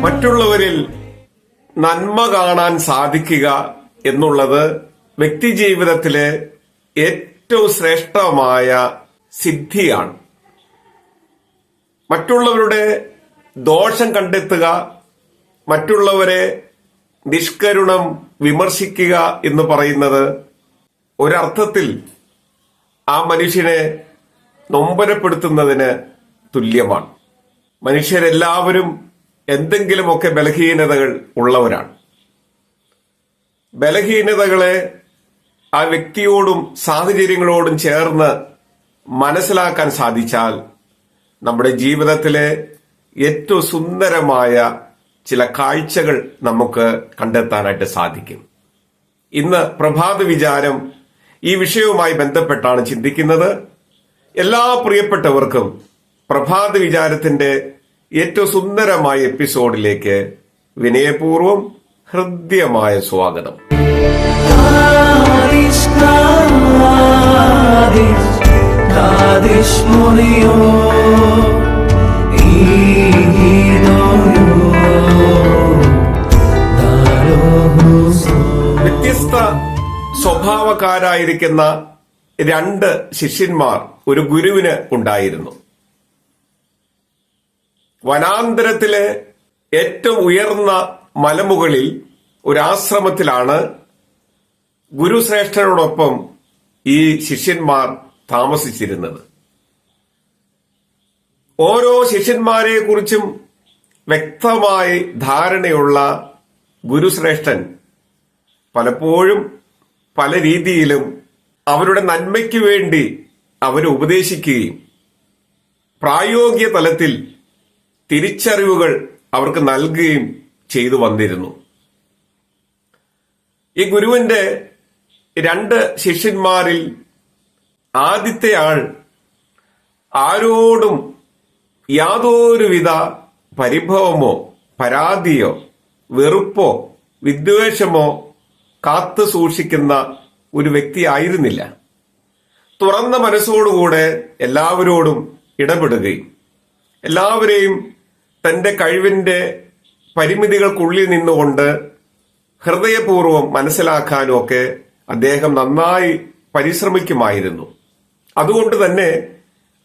മറ്റുള്ളവരിൽ നന്മ കാണാൻ സാധിക്കുക എന്നുള്ളത് വ്യക്തിജീവിതത്തിലെ ഏറ്റവും ശ്രേഷ്ഠമായ സിദ്ധിയാണ്. മറ്റുള്ളവരുടെ ദോഷം കണ്ടെത്തുക മറ്റുള്ളവരെ നിഷ്കരുണം വിമർശിക്കുക എന്ന് പറയുന്നത് ഒരർത്ഥത്തിൽ ആ മനുഷ്യനെ നൊമ്പരപ്പെടുത്തുന്നതിന് തുല്യമാണ്. മനുഷ്യരെല്ലാവരും എന്തെങ്കിലുമൊക്കെ ബലഹീനതകൾ ഉള്ളവരാണ്. ബലഹീനതകളെ ആ വ്യക്തിയോടും സാഹചര്യങ്ങളോടും ചേർന്ന് മനസ്സിലാക്കാൻ സാധിച്ചാൽ നമ്മുടെ ജീവിതത്തിലെ ഏറ്റവും സുന്ദരമായ ചില കാഴ്ചകൾ നമുക്ക് കണ്ടെത്താനായിട്ട് സാധിക്കും. ഇന്ന് പ്രഭാത വിചാരം ഈ വിഷയവുമായി ബന്ധപ്പെട്ടാണ് ചിന്തിക്കുന്നത്. എല്ലാ പ്രിയപ്പെട്ടവർക്കും പ്രഭാത വിചാരത്തിന്റെ ഏറ്റവും സുന്ദരമായ എപ്പിസോഡിലേക്ക് വിനയപൂർവം ഹൃദ്യമായ സ്വാഗതം. വ്യത്യസ്ത സ്വഭാവക്കാരായിരിക്കുന്ന രണ്ട് ശിഷ്യന്മാർ ഒരു ഗുരുവിന് ഉണ്ടായിരുന്നു. വനാന്തരത്തിലെ ഏറ്റവും ഉയർന്ന മലമുകളിൽ ഒരാശ്രമത്തിലാണ് ഗുരുശ്രേഷ്ഠനോടൊപ്പം ഈ ശിഷ്യന്മാർ താമസിച്ചിരുന്നത്. ഓരോ ശിഷ്യന്മാരെ കുറിച്ചും വ്യക്തമായി ധാരണയുള്ള ഗുരുശ്രേഷ്ഠൻ പലപ്പോഴും പല രീതിയിലും അവരുടെ നന്മയ്ക്ക് വേണ്ടി അവരെ ഉപദേശിക്കുകയും പ്രായോഗിക തലത്തിൽ തിരിച്ചറിവുകൾ അവർക്ക് നൽകുകയും ചെയ്തു വന്നിരുന്നു. ഈ ഗുരുവിന്റെ രണ്ട് ശിഷ്യന്മാരിൽ ആദ്യത്തെ ആൾ ആരോടും യാതൊരുവിധ പരിഭവമോ പരാതിയോ വെറുപ്പോ വിദ്വേഷമോ കാത്തു സൂക്ഷിക്കുന്ന ഒരു വ്യക്തിയായിരുന്നില്ല തുറന്ന മനസ്സോടുകൂടെ എല്ലാവരോടും ഇടപെടുകയും എല്ലാവരെയും തന്റെ കഴിവിന്റെ പരിമിതികൾക്കുള്ളിൽ നിന്നുകൊണ്ട് ഹൃദയപൂർവം മനസ്സിലാക്കാനും ഒക്കെ അദ്ദേഹം നന്നായി പരിശ്രമിക്കുമായിരുന്നു. അതുകൊണ്ട് തന്നെ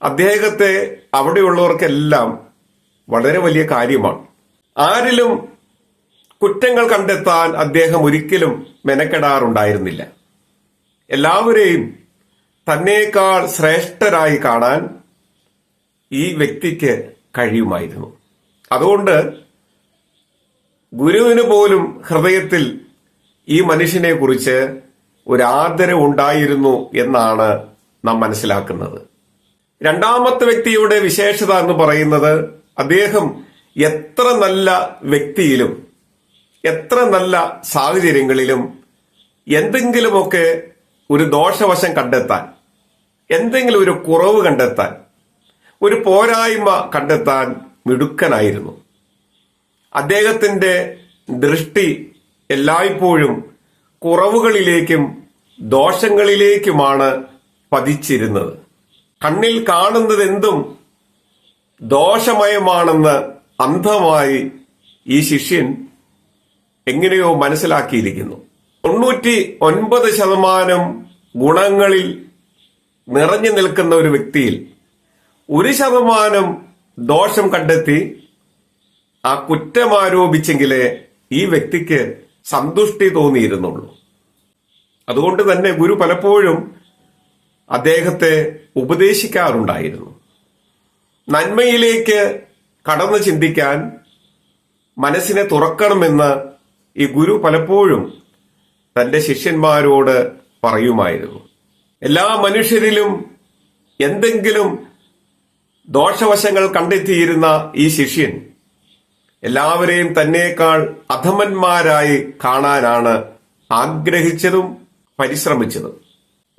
അദ്ദേഹത്തെ അവിടെയുള്ളവർക്കെല്ലാം വളരെ വലിയ കാര്യമാണ്. ആരിലും കുറ്റങ്ങൾ കണ്ടെത്താൻ അദ്ദേഹം ഒരിക്കലും മെനക്കെടാറുണ്ടായിരുന്നില്ല. എല്ലാവരെയും തന്നേക്കാൾ ശ്രേഷ്ഠരായി കാണാൻ ഈ വ്യക്തിക്ക് കഴിയുമായിരുന്നു. അതുകൊണ്ട് ഗുരുവിന് പോലും ഹൃദയത്തിൽ ഈ മനുഷ്യനെ കുറിച്ച് ഒരു ആദരവ് ഉണ്ടായിരുന്നു എന്നാണ് നാം മനസ്സിലാക്കുന്നത്. രണ്ടാമത്തെ വ്യക്തിയുടെ വിശേഷത എന്ന് പറയുന്നത് അദ്ദേഹം എത്ര നല്ല വ്യക്തിയിലും എത്ര നല്ല സാഹചര്യങ്ങളിലും എന്തെങ്കിലുമൊക്കെ ഒരു ദോഷവശം കണ്ടെത്താൻ എന്തെങ്കിലും ഒരു കുറവ് കണ്ടെത്താൻ ഒരു പോരായ്മ കണ്ടെത്താൻ മിടുക്കനായിരുന്നു. അദ്ദേഹത്തിന്റെ ദൃഷ്ടി എല്ലായ്പ്പോഴും കുറവുകളിലേക്കും ദോഷങ്ങളിലേക്കുമാണ് പതിച്ചിരുന്നത്. കണ്ണിൽ കാണുന്നതെന്തും ദോഷമയമാണെന്ന് അന്ധമായി ഈ ശിഷ്യൻ എങ്ങനെയോ മനസ്സിലാക്കിയിരിക്കുന്നു. തൊണ്ണൂറ്റി ഒൻപത് ശതമാനം ഗുണങ്ങളിൽ നിറഞ്ഞു നിൽക്കുന്ന ഒരു വ്യക്തിയിൽ ഒരു ശതമാനം ദോഷം കണ്ടെത്തി ആ കുറ്റം ആരോപിച്ചെങ്കിലേ ഈ വ്യക്തിക്ക് സന്തുഷ്ടി തോന്നിയിരുന്നുള്ളൂ. അതുകൊണ്ട് തന്നെ ഗുരു പലപ്പോഴും അദ്ദേഹത്തെ ഉപദേശിക്കാറുണ്ടായിരുന്നു. നന്മയിലേക്ക് കടന്നു ചിന്തിക്കാൻ മനസ്സിനെ തുറക്കണമെന്ന് ഈ ഗുരു പലപ്പോഴും തന്റെ ശിഷ്യന്മാരോട് പറയുമായിരുന്നു. എല്ലാ മനുഷ്യരിലും എന്തെങ്കിലും ദോഷവശങ്ങൾ കണ്ടെത്തിയിരുന്ന ഈ ശിഷ്യൻ എല്ലാവരെയും തന്നേക്കാൾ അധമന്മാരായി കാണാനാണ് ആഗ്രഹിച്ചതും പരിശ്രമിച്ചതും.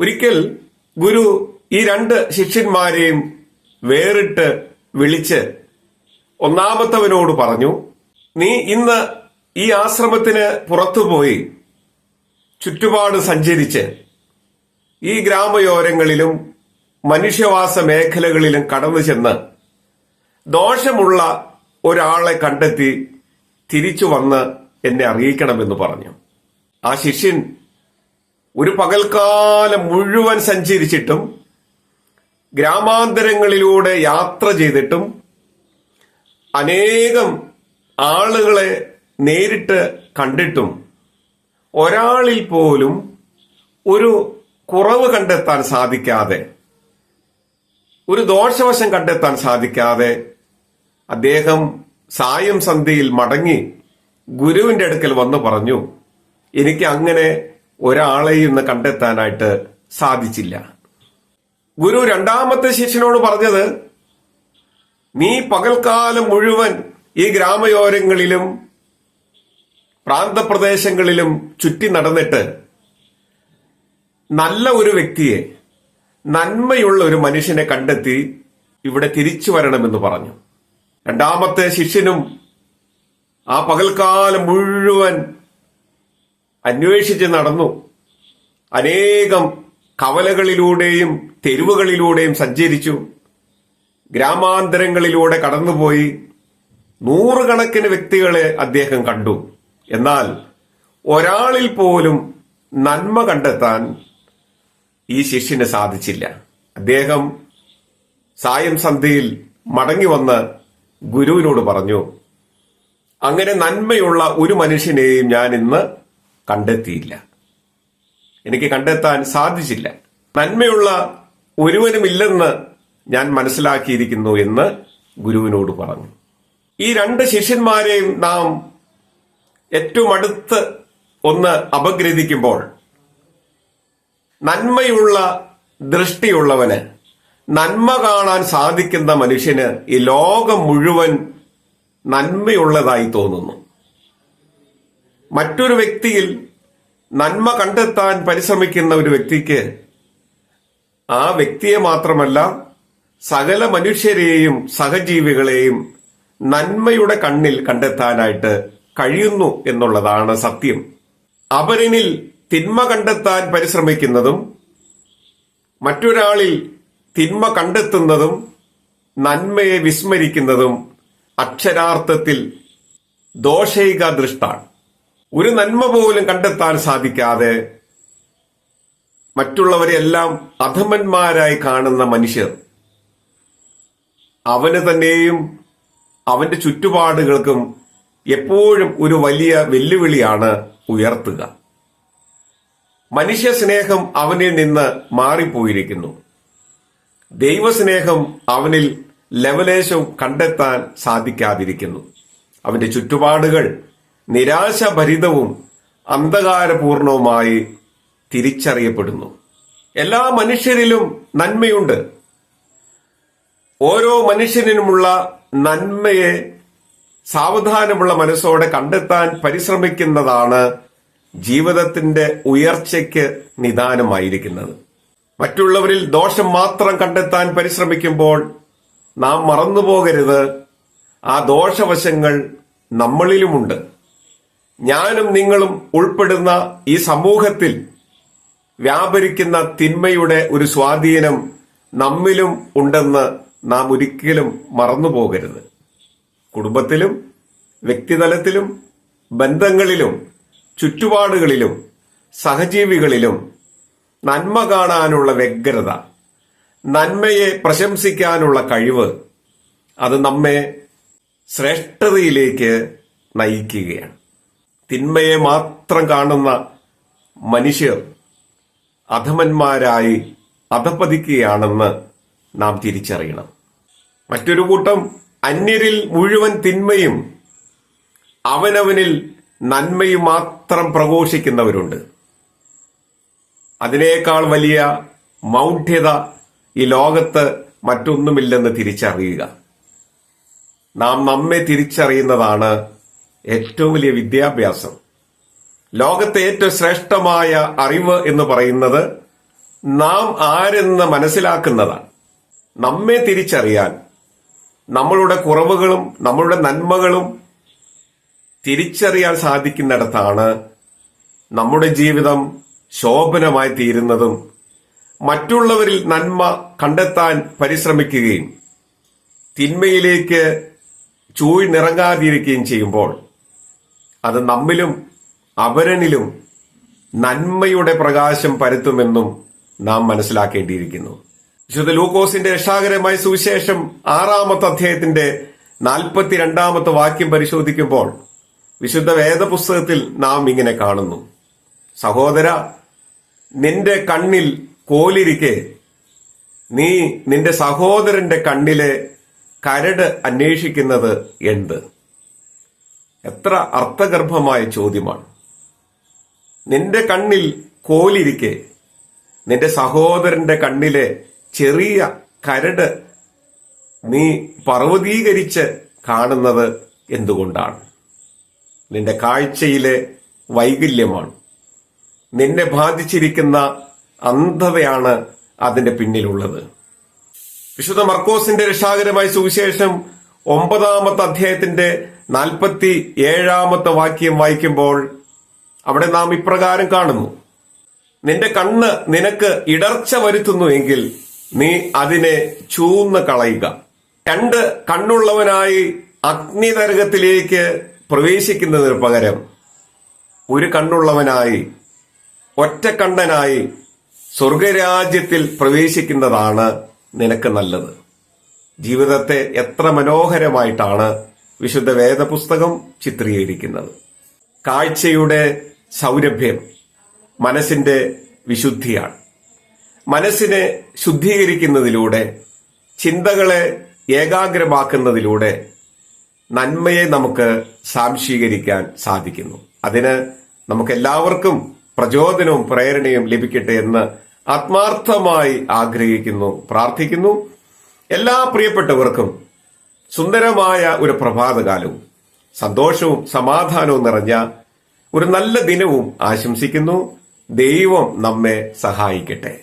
ഒരിക്കൽ ഗുരു ഈ രണ്ട് ശിഷ്യന്മാരെയും വേറിട്ട് വിളിച്ച് ഒന്നാമത്തവനോട് പറഞ്ഞു നീ ഇന്ന് ഈ ആശ്രമത്തിന് പുറത്തുപോയി ചുറ്റുപാട് സഞ്ചരിച്ച് ഈ ഗ്രാമയോരങ്ങളിലും മനുഷ്യവാസ മേഖലകളിലും കടന്നു ചെന്ന് ദോഷമുള്ള ഒരാളെ കണ്ടെത്തി തിരിച്ചു വന്ന് എന്നെ അറിയിക്കണമെന്ന് പറഞ്ഞു. ആ ശിഷ്യൻ ഒരു പകൽക്കാലം മുഴുവൻ സഞ്ചരിച്ചിട്ടും ഗ്രാമാന്തരങ്ങളിലൂടെ യാത്ര ചെയ്തിട്ടും അനേകം ആളുകളെ നേരിട്ട് കണ്ടിട്ടും ഒരാളിൽ പോലും ഒരു കുറവ് കണ്ടെത്താൻ സാധിക്കാതെ ഒരു ദോഷവശം കണ്ടെത്താൻ സാധിക്കാതെ അദ്ദേഹം സായം സന്ധ്യയിൽ മടങ്ങി ഗുരുവിന്റെ അടുക്കൽ വന്ന് പറഞ്ഞു എനിക്ക് അങ്ങനെ ഒരാളെ ഇന്ന് കണ്ടെത്താനായിട്ട് സാധിച്ചില്ല. ഗുരു രണ്ടാമത്തെ ശിഷ്യനോട് പറഞ്ഞത് നീ പകൽക്കാലം മുഴുവൻ ഈ ഗ്രാമയോരങ്ങളിലും പ്രാന്തപ്രദേശങ്ങളിലും ചുറ്റി നടന്നിട്ട് നല്ല ഒരു വ്യക്തിയെ നന്മയുള്ള ഒരു മനുഷ്യനെ കണ്ടെത്തി ഇവിടെ തിരിച്ചു വരണമെന്ന് പറഞ്ഞു. രണ്ടാമത്തെ ശിഷ്യനും ആ പകൽക്കാലം മുഴുവൻ അന്വേഷിച്ച് നടന്നു. അനേകം കവലകളിലൂടെയും തെരുവുകളിലൂടെയും സഞ്ചരിച്ചു. ഗ്രാമാന്തരങ്ങളിലൂടെ കടന്നുപോയി. നൂറുകണക്കിന് വ്യക്തികളെ അദ്ദേഹം കണ്ടു. എന്നാൽ ഒരാളിൽ പോലും നന്മ കണ്ടെത്താൻ ഈ ശിഷ്യന് സാധിച്ചില്ല. അദ്ദേഹം സായം സന്ധ്യയിൽ മടങ്ങി വന്ന് ഗുരുവിനോട് പറഞ്ഞു അങ്ങനെ നന്മയുള്ള ഒരു മനുഷ്യനെയും ഞാൻ ഇന്ന് കണ്ടെത്തിയില്ല. എനിക്ക് കണ്ടെത്താൻ സാധിച്ചില്ല. നന്മയുള്ള ഒരുവനുമില്ലെന്ന് ഞാൻ മനസ്സിലാക്കിയിരിക്കുന്നു എന്ന് ഗുരുവിനോട് പറഞ്ഞു. ഈ രണ്ട് ശിഷ്യന്മാരെയും നാം ഏറ്റവും അടുത്ത് ഒന്ന് അപഗ്രഥിക്കുമ്പോൾ നന്മയുള്ള ദൃഷ്ടിയുള്ളവന് നന്മ കാണാൻ സാധിക്കുന്ന മനുഷ്യന് ഈ ലോകം മുഴുവൻ നന്മയുള്ളതായി തോന്നുന്നു. മറ്റൊരു വ്യക്തിയിൽ നന്മ കണ്ടെത്താൻ പരിശ്രമിക്കുന്ന ഒരു വ്യക്തിക്ക് ആ വ്യക്തിയെ മാത്രമല്ല സകല മനുഷ്യരെയും സഹജീവികളെയും നന്മയുടെ കണ്ണിൽ കണ്ടെത്താനായിട്ട് കഴിയുന്നു എന്നുള്ളതാണ് സത്യം. അപരനിൽ തിന്മ കണ്ടെത്താൻ പരിശ്രമിക്കുന്നതും മറ്റൊരാളിൽ തിന്മ കണ്ടെത്തുന്നതും നന്മയെ വിസ്മരിക്കുന്നതും അക്ഷരാർത്ഥത്തിൽ ദോഷൈക ദൃഷ്ടാണ് ഒരു നന്മ പോലും കണ്ടെത്താൻ സാധിക്കാതെ മറ്റുള്ളവരെല്ലാം അധമന്മാരായി കാണുന്ന മനുഷ്യർ. അവന് തന്നെയും അവന്റെ ചുറ്റുപാടുകൾക്കും എപ്പോഴും ഒരു വലിയ വെല്ലുവിളിയാണ് ഉയർത്തുക. മനുഷ്യ സ്നേഹം അവനിൽ നിന്ന് മാറിപ്പോയിരിക്കുന്നു. ദൈവസ്നേഹം അവനിൽ ലവലേശം കണ്ടെത്താൻ സാധിക്കാതിരിക്കുന്നു. അവന്റെ ചുറ്റുപാടുകൾ നിരാശഭരിതവും അന്ധകാരപൂർണവുമായി തിരിച്ചറിയപ്പെടുന്നു. എല്ലാ മനുഷ്യരിലും നന്മയുണ്ട്. ഓരോ മനുഷ്യനിലുമുള്ള നന്മയെ സാവധാനമുള്ള മനസ്സോടെ കണ്ടെത്താൻ പരിശ്രമിക്കുന്നതാണ് ജീവിതത്തിന്റെ ഉയർച്ചയ്ക്ക് നിദാനമായിരിക്കുന്നത്. മറ്റുള്ളവരിൽ ദോഷം മാത്രം കണ്ടെത്താൻ പരിശ്രമിക്കുമ്പോൾ നാം മറന്നുപോകരുത്. ആ ദോഷവശങ്ങൾ നമ്മളിലുമുണ്ട്. ഞാനും നിങ്ങളും ഉൾപ്പെടുന്ന ഈ സമൂഹത്തിൽ വ്യാപരിക്കുന്ന തിന്മയുടെ ഒരു സ്വാധീനം നമ്മിലും ഉണ്ടെന്ന് നാം ഒരിക്കലും മറന്നുപോകരുത്. കുടുംബത്തിലും വ്യക്തിതലത്തിലും ബന്ധങ്ങളിലും ചുറ്റുപാടുകളിലും സഹജീവികളിലും നന്മ കാണാനുള്ള വ്യഗ്രത നന്മയെ പ്രശംസിക്കാനുള്ള കഴിവ് അത് നമ്മെ ശ്രേഷ്ഠതയിലേക്ക് നയിക്കുകയാണ്. തിന്മയെ മാത്രം കാണുന്ന മനുഷ്യർ അധമന്മാരായി അധപ്പതിക്കുകയാണെന്ന് നാം തിരിച്ചറിയണം. മറ്റൊരു കൂട്ടം അന്യരിൽ മുഴുവൻ തിന്മയും അവനവനിൽ നന്മയും മാത്രം പ്രഘോഷിക്കുന്നവരുണ്ട്. അതിനേക്കാൾ വലിയ മൗഢ്യത ഈ ലോകത്ത് മറ്റൊന്നുമില്ലെന്ന് തിരിച്ചറിയുക. നാം നമ്മെ തിരിച്ചറിയുന്നതാണ് ഏറ്റവും വലിയ വിദ്യാഭ്യാസം. ലോകത്തെ ഏറ്റവും ശ്രേഷ്ഠമായ അറിവ് എന്ന് പറയുന്നത് നാം ആരെന്ന് മനസ്സിലാക്കുന്നതാണ്. നമ്മെ തിരിച്ചറിയാൻ നമ്മളുടെ കുറവുകളും നമ്മളുടെ നന്മകളും തിരിച്ചറിയാൻ സാധിക്കുന്നിടത്താണ് നമ്മുടെ ജീവിതം ശോഭനമായി തീരുന്നതും മറ്റുള്ളവരിൽ നന്മ കണ്ടെത്താൻ പരിശ്രമിക്കുകയും തിന്മയിലേക്ക് ചൂഴ്ന്നിറങ്ങാതിരിക്കുകയും ചെയ്യുമ്പോൾ അത് നമ്മിലും അവരനിലും നന്മയുടെ പ്രകാശം പരത്തുമെന്നും നാം മനസ്സിലാക്കേണ്ടിയിരിക്കുന്നു. വിശുദ്ധ ലൂക്കോസിന്റെ രക്ഷാകരമായ സുവിശേഷം ആറാമത്തെ അധ്യായത്തിന്റെ നാൽപ്പത്തിരണ്ടാമത്തെ വാക്യം പരിശോധിക്കുമ്പോൾ വിശുദ്ധ വേദപുസ്തകത്തിൽ നാം ഇങ്ങനെ കാണുന്നു. സഹോദര നിന്റെ കണ്ണിൽ കോലിരിക്കെ. നീ നിന്റെ സഹോദരന്റെ കണ്ണിലെ കരട് അന്വേഷിക്കുന്നത് എന്ത്? എത്ര അർത്ഥഗർഭമായ ചോദ്യമാണ്. നിന്റെ കണ്ണിൽ കോലിരിക്കെ. നിന്റെ സഹോദരന്റെ കണ്ണിലെ ചെറിയ കരട് നീ പർവതീകരിച്ച് കാണുന്നത് എന്തുകൊണ്ടാണ്? നിന്റെ കാഴ്ചയിലെ വൈകല്യമാണ്. നിന്നെ ബാധിച്ചിരിക്കുന്ന അന്ധതയാണ് അതിന്റെ പിന്നിലുള്ളത്. വിശുദ്ധ മർക്കോസിന്റെ രക്ഷാകരമായ സുവിശേഷം ഒമ്പതാമത്തെ അധ്യായത്തിന്റെ നാൽപ്പത്തി ഏഴാമത്തെ വാക്യം വായിക്കുമ്പോൾ അവിടെ നാം ഇപ്രകാരം കാണുന്നു. നിന്റെ കണ്ണ് നിനക്ക് ഇടർച്ച വരുത്തുന്നുവെങ്കിൽ നീ അതിനെ ചൂന്ന് കളയുക. രണ്ട് കണ്ണുള്ളവനായി അഗ്നിനരകത്തിലേക്ക് പ്രവേശിക്കുന്നതിന് പകരം ഒരു കണ്ണുള്ളവനായി ഒറ്റക്കണ്ണനായി സ്വർഗരാജ്യത്തിൽ പ്രവേശിക്കുന്നതാണ് നിനക്ക് നല്ലത്. ജീവിതത്തെ എത്ര മനോഹരമായിട്ടാണ് വിശുദ്ധ വേദപുസ്തകം ചിത്രീകരിക്കുന്നത്. കാഴ്ചയുടെ സൗരഭ്യം മനസ്സിന്റെ വിശുദ്ധിയാണ്. മനസ്സിനെ ശുദ്ധീകരിക്കുന്നതിലൂടെ ചിന്തകളെ ഏകാഗ്രമാക്കുന്നതിലൂടെ നന്മയെ നമുക്ക് സാംശീകരിക്കാൻ സാധിക്കുന്നു. അതിന് നമുക്ക് എല്ലാവർക്കും പ്രചോദനവും പ്രേരണയും ലഭിക്കട്ടെ എന്ന് ആത്മാർത്ഥമായി ആഗ്രഹിക്കുന്നു പ്രാർത്ഥിക്കുന്നു. എല്ലാ പ്രിയപ്പെട്ടവർക്കും സുന്ദരമായ ഒരു പ്രഭാതകാലവും സന്തോഷവും സമാധാനവും നിറഞ്ഞ ഒരു നല്ല ദിനവും ആശംസിക്കുന്നു. ദൈവം നമ്മെ സഹായിക്കട്ടെ.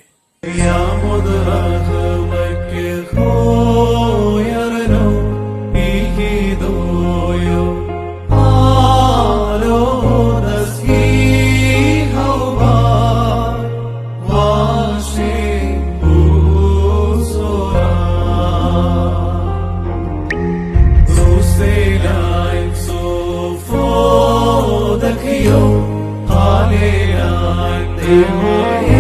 in my